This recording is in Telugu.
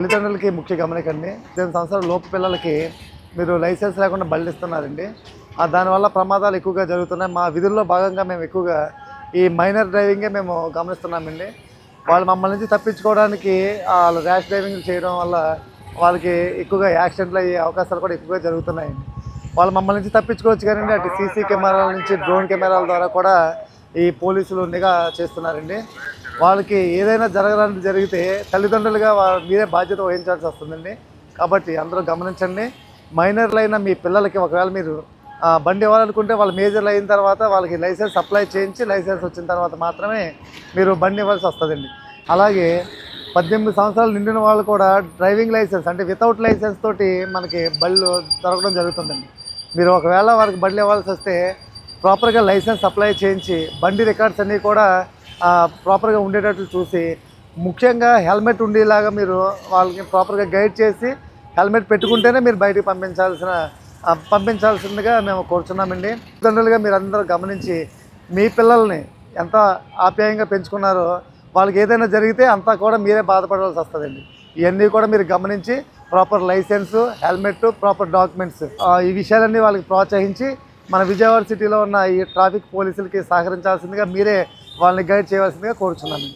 తల్లిదండ్రులకి ముఖ్య గమనికండి. పద్దెనిమిది సంవత్సరాల లోపు పిల్లలకి మీరు లైసెన్స్ లేకుండా బళ్ళు ఇస్తున్నారండి ఆ దానివల్ల ప్రమాదాలు ఎక్కువగా జరుగుతున్నాయి. మా విధుల్లో భాగంగా మేము ఎక్కువగా ఈ మైనర్ డ్రైవింగే మేము గమనిస్తున్నామండి. వాళ్ళు మమ్మల్ని నుంచి తప్పించుకోవడానికి వాళ్ళు ర్యాష్ డ్రైవింగ్ చేయడం వల్ల వాళ్ళకి ఎక్కువగా యాక్సిడెంట్లు అయ్యే అవకాశాలు కూడా ఎక్కువగా జరుగుతున్నాయండి వాళ్ళు మమ్మల్ని నుంచి తప్పించుకోవచ్చు కానీ అటు సీసీ కెమెరాల నుంచి డ్రోన్ కెమెరాల ద్వారా కూడా ఈ పోలీసులు నిఘా చేస్తున్నారండి. వాళ్ళకి ఏదైనా జరగడానికి జరిగితే తల్లిదండ్రులుగా మీరే బాధ్యత వహించాల్సి వస్తుందండి. కాబట్టి అందరూ గమనించండి. మైనర్లు అయిన మీ పిల్లలకి ఒకవేళ మీరు బండి ఇవ్వాలనుకుంటే వాళ్ళు మేజర్లు అయిన తర్వాత వాళ్ళకి లైసెన్స్ అప్లై చేయించి లైసెన్స్ వచ్చిన తర్వాత మాత్రమే మీరు బండి ఇవ్వాల్సి వస్తుందండి. అలాగే పద్దెనిమిది సంవత్సరాలు నిండిన వాళ్ళు కూడా డ్రైవింగ్ లైసెన్స్ అంటే వితౌట్ లైసెన్స్ తోటి మనకి బళ్ళు దొరకడం జరుగుతుందండి. మీరు ఒకవేళ వారికి బండ్లు ఇవ్వాల్సి వస్తే ప్రాపర్గా లైసెన్స్ అప్లై చేయించి బండి రికార్డ్స్ అన్నీ కూడా ప్రాపర్గా ఉండేటట్లు చూసి ముఖ్యంగా హెల్మెట్ ఉండేలాగా మీరు వాళ్ళకి ప్రాపర్గా గైడ్ చేసి హెల్మెట్ పెట్టుకుంటేనే మీరు బయటికి పంపించాల్సిన పంపించాల్సిందిగా మేము కోరుచున్నామండి. తల్లిదండ్రులుగా మీరు అందరూ గమనించి మీ పిల్లల్ని ఎంత ఆప్యాయంగా పెంచుకున్నారో వాళ్ళకి ఏదైనా జరిగితే అంతా కూడా మీరే బాధపడాల్సి వస్తుందండి. ఇవన్నీ కూడా మీరు గమనించి proper license helmet proper documents ఈ విషయాలన్నీ వాళ్ళకి ప్రోత్సహించి మన విజయవాడ సిటీలో ఉన్న ఈ ట్రాఫిక్ పోలీసులకి సహకరించాల్సిందిగా మీరే వాళ్ళని గైడ్ చేయవలసిందిగా కోరుచున్నాను